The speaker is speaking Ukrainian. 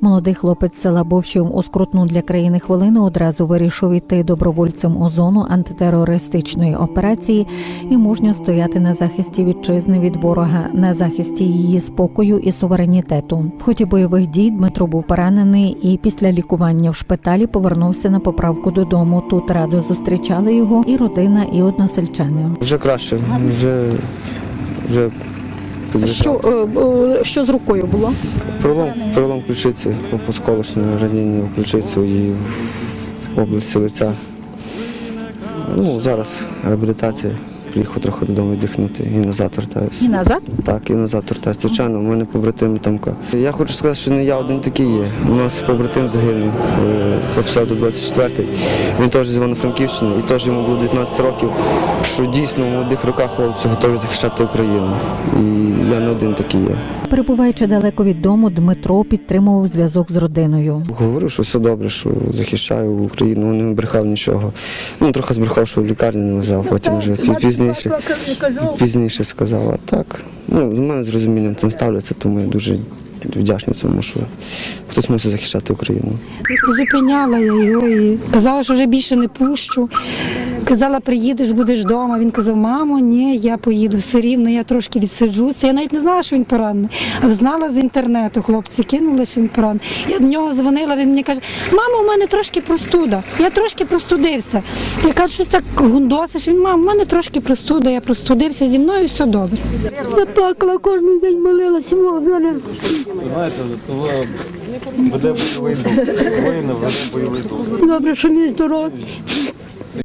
Молодий хлопець села Бовщів у скрутну для країни хвилину одразу вирішив іти добровольцем у зону антитерористичної операції і мужньо стояти на захисті вітчизни від ворога, на захисті її спокою і суверенітету. В ході бойових дій Дмитро був поранений і після лікування в шпиталі повернувся на поправку додому. Тут радо зустрічали його і родина, і односельчани. Вже краще, вже, вже Що, е, е, що з рукою було? Пролом, пролом ключиці, осколочне ранення в ключиці і в області лиця. Ну, зараз реабілітація. Приїхав трохи додому віддихнути і назад вертаюся. І назад? Так, і назад вертаюся. Звичайно, у мене побратими там. ка- Я хочу сказати, що не я один такий є. У нас побратим загинув е, по псевдо 24-й. Він теж з Івано-Франківщини і теж йому було 19 років. Що дійсно в молодих роках хлопці готові захищати Україну. І я не один такий є. Перебуваючи далеко від дому, Дмитро підтримував зв'язок з родиною. Говорив, що все добре, що захищаю Україну, не брехав нічого. Ну, трохи збрехав, що в лікарні не лежав, потім вже пі- пізніше, пізніше сказала так, ну, з мене з розумінням цим ставляться, тому я дуже вдячний цьому, що хтось мусить захищати Україну. Зупиняла я його і казала, що вже більше не пущу. Казала, приїдеш, будеш вдома. Він казав, мамо, ні, я поїду все рівно, я трошки відсиджуся. Я навіть не знала, що він поранений, а знала з інтернету. Хлопці кинули, що він поранений. Я до нього дзвонила, він мені каже, мамо, у мене трошки простуда. Я трошки простудився. Я кажу, щось так гундосиш. Він, мамо, у мене трошки простуда, я простудився зі мною все добре. Я плакала кожен день молилася, мене. Знаєте, веде бойовий дух. Добре, що він здоровий.